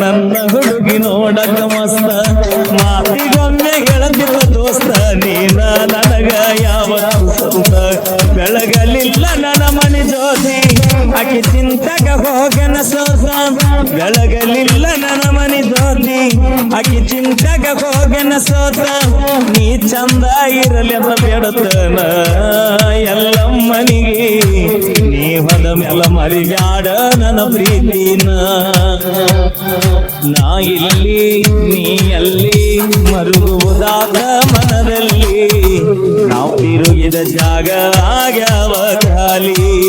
ನನ್ನ ಹುಡುಗಿ ನೋಡಕ ಮಸ್ತ. ಮಾತಿಗೊಮ್ಮೆ ಗೆಳತಿರ ದೋಸ್ತ, ನೀನ ನನಗ ಯಾವ ಸಂತ ಬೆಳಗಲಿಲ್ಲ ನನ್ನ ಮನೆ ಜ್ಯೋತಿ, ಆಕಿ ಚಿಂತಕ ಹೋಗನ ಸೋಸ ಬೆಳಗಲಿಲ್ಲ ನನ್ನ ಮನೆ ಜ್ಯೋತಿ, ಆಕಿ ಚಿಂತಕ ಹೋಗನ ಸೋಸ ನೀ ಚಂದ ಇರಲಿ ಅಂತ ಬೇಡತನ ಮರಿಬ್ಯಾಡ ನನ್ನ ಪ್ರೀತಿನ. ನಾ ಇಲ್ಲಿ ನೀ ಅಲ್ಲಿ ಮರುಗುವುದಾದ ಮನದಲ್ಲಿ. ನಾವು ತಿರುಗಿದ ಜಾಗ ಆಗ್ಯಾವ ಖಾಲಿ.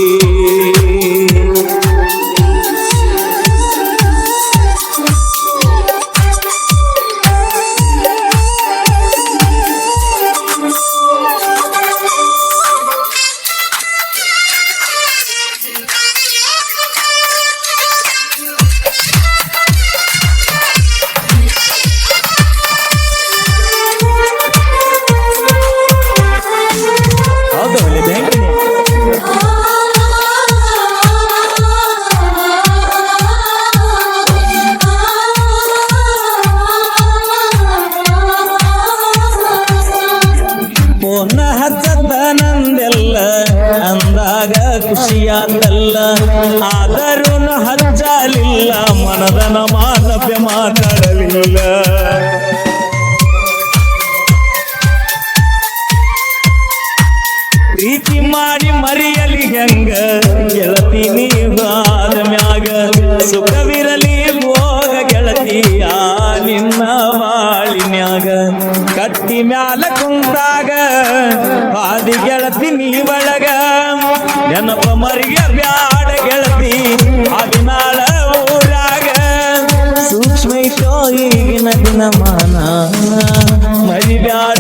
ಅಂದಾಗ ಖುಷಿಯಾದಲ್ಲ ಆದರೂ ಹಚ್ಚಲಿಲ್ಲ ಮನದನ ಮಾನವ್ಯ ಮಾತಾಡಲಿಲ್ಲ. ಪ್ರೀತಿ ಮಾಡಿ ಮರಿಯಲಿ ಹೆಂಗ ಗೆಳತಿ ನೀವಾದ ಮ್ಯಾಗ ಸುಖವಿರಲಿ ಕತ್ತಿ ಮ್ಯಾಲ ಕುಂತಾಗ, ಹಾದಿ ಗೆಳತಿ ನೀ ಒಳಗ. ನೆನಪ ಮರಿಯ ಬ್ಯಾಡ ಗೆಳತಿ ಅದಿನಾಳ ಊರಾಗ. ಸೂಕ್ಷ್ಮ ಇಟ್ಟೋ ಈಗಿನ ದಿನಮಾನ ಮರಿಬ್ಯಾಡ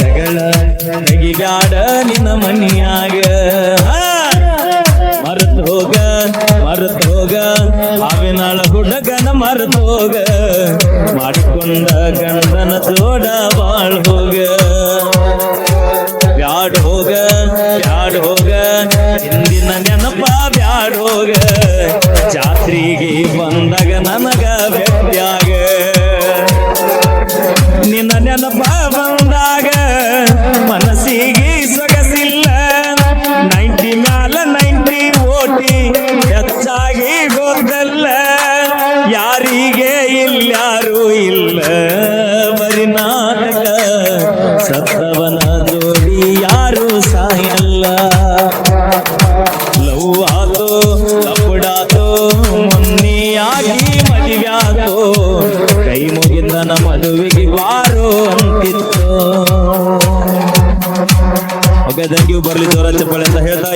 ಜಗಳ ಬ್ಯಾಡ ನಿನ್ನ ಮನಿಯಾಗ. ಮರೆತು ಹೋಗ ಅವಿನಾಳ ಹುಡುಗನ ಮರೆತೋಗ, ಮಾಡಿಕೊಂಡ ಗಂಡನ ತೋಡ ಬಾಳ್ ಹೋಗ. ಬ್ಯಾಡ್ ಹೋಗ ಬ್ಯಾಡ್ ಹೋಗ, ಹಿಂದಿನ ನೆನಪ ಬ್ಯಾಡ್ ಹೋಗ. ಜಾತ್ರಿಗೆ ಬಂದಾಗ ನನಗ ವ್ಯಕ್ತಿಯಾಗ ನಿನ್ನ ನೆನಪ ಬಂದಾಗ ನಾಟಕ ಸತ್ತವನ ಜೋಡಿ ಯಾರು ಸಾಯಲ್ಲ ಲವ್ ಆತೋ ಲಪಡಾತೋ ಮೊನ್ನೆಯಾಗಿ ಮದುವ್ಯಾತೋ ಕೈ ಮುಗಿದನ ಮದುವೆಗೆ ಬಾರೋ ಅಂತಿತ್ತು. ಒಗ್ಗದಂಗಿಯು ಬರ್ಲಿ ಜೋರ ಚಪ್ಪಳೆ ಅಂತ ಹೇಳ್ತಾ